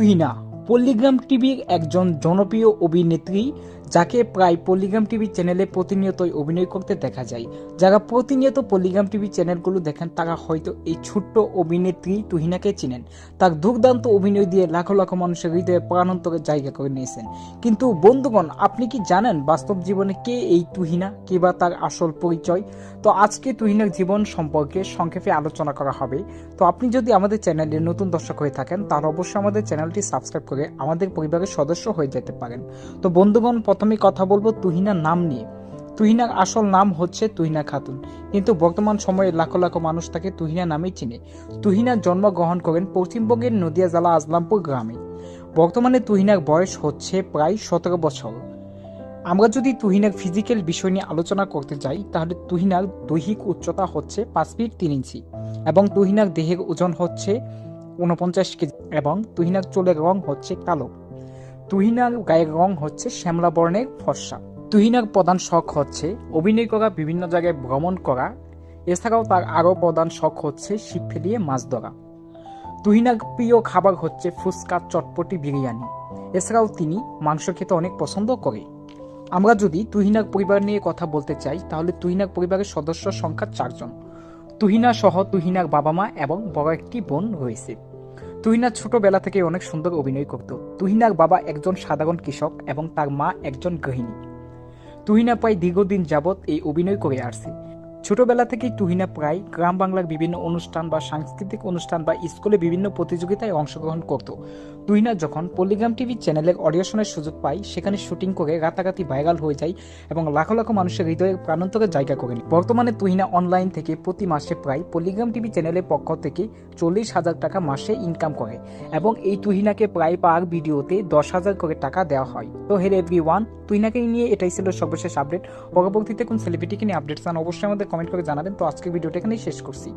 তুহিনা পল্লিগ্রাম টিভির একজন জনপ্রিয় অভিনেত্রী যাকে প্রায় পল্লিগ্রাম টিভি চ্যানেলে প্রতিনিয়তই অভিনয় করতে দেখা যায়। যারা প্রতিনিয়ত পল্লিগ্রাম টিভি চ্যানেলগুলো দেখেন, তারা হয়তো এই ছোট্ট অভিনেত্রী তুহিনাকে চিনেন। তার দুর্দান্ত অভিনয় দিয়ে লাখো লাখো মানুষের হৃদয়ে প্রাণান্তরে জায়গা করে নিয়েছেন। কিন্তু বন্ধুগণ, আপনি কি জানেন বাস্তব জীবনে কে এই তুহিনা, কে বা তার আসল পরিচয়? তো আজকে তুহিনার জীবন সম্পর্কে সংক্ষেপে আলোচনা করা হবে। তো আপনি যদি আমাদের চ্যানেলে নতুন দর্শক হয়ে থাকেন, তাহলে অবশ্যই আমাদের চ্যানেলটি সাবস্ক্রাইব করে আমাদের পরিবারের সদস্য হয়ে যেতে পারেন। তো বন্ধুগণ, প্রথমে কথা বলব তুহিনার নাম নিয়ে। তুহিনার আসল নাম হচ্ছে তুহিনা খাতুন। কিন্তু বর্তমান সময়ে লাখো লাখো মানুষ তাকে তুহিনা নামেই চিনে। তুহিনা জন্মগ্রহণ করেন পশ্চিমবঙ্গের নদিয়া জেলা আজলামপুর গ্রামে। বর্তমানে তুহিনার বয়স হচ্ছে প্রায় সতেরো বছর। আমরা যদি তুহিনার ফিজিক্যাল বিষয় নিয়ে আলোচনা করতে যাই, তাহলে তুহিনার দৈহিক উচ্চতা হচ্ছে পাঁচ ফিট তিন ইঞ্চি এবং তুহিনার দেহের ওজন হচ্ছে উনপঞ্চাশ কেজি। এবং তুহিনার চুলের রং হচ্ছে কালো। তুহিনার গায়ের রং হচ্ছে শ্যামলা বর্ণের ফর্সা। তুহিনার প্রধান শখ হচ্ছে অভিনয় করা, বিভিন্ন জায়গায় ভ্রমণ করা। এছাড়াও তার আরও প্রধান শখ হচ্ছে শিব ফেলিয়ে মাছ ধরা। তুহিনার প্রিয় খাবার হচ্ছে ফুচকা, চটপটি, বিরিয়ানি। এছাড়াও তিনি মাংস খেতে অনেক পছন্দ করে। আমরা যদি তুহিনার পরিবার নিয়ে কথা বলতে চাই, তাহলে তুহিনার পরিবারের সদস্য সংখ্যা চারজন। তুহিনা সহ তুহিনার বাবা মা এবং বড় একটি বোন রয়েছে। তুহিনা ছোটবেলা থেকে অনেক সুন্দর অভিনয় করত। তুহিনার বাবা একজন সাধারণ কৃষক এবং তার মা একজন গৃহিণী। তুহিনা প্রায় দীর্ঘদিন যাবৎ এই অভিনয় করে আসছে। ছোটবেলা থেকেই তুহিনা প্রায় গ্রাম বাংলার বিভিন্ন অনুষ্ঠান বা সাংস্কৃতিক অনুষ্ঠান বা স্কুলে বিভিন্ন প্রতিযোগিতায় অংশগ্রহণ করত। তুহিনা যখন পল্লিগ্রাম টিভি চ্যানেলের অডিশনের সুযোগ পায়, সেখানে শুটিং করে রাতারাতি ভাইরাল হয়ে যায় এবং লাখো লাখো মানুষের হৃদয়ে প্রাণান্তরে জায়গা করে নেয়। বর্তমানে তুহিনা অনলাইন থেকে প্রতি মাসে প্রায় পল্লিগ্রাম টিভি চ্যানেলের পক্ষ থেকে চল্লিশ হাজার টাকা মাসে ইনকাম করে এবং এই তুহিনাকে প্রায় পার ভিডিওতে দশ হাজার করে টাকা দেওয়া হয়। তো হেল এভরি ওয়ান তুহিনাকে নিয়ে এটাই ছিল সর্বশেষ আপডেট পরবর্তীতে কোন সেলিব্রিটিকে নিয়ে আপডেট চান অবশ্যই আমাদের কমেন্ট করে জানাবেন। তো আজকের ভিডিওটা এখানেই শেষ করছি।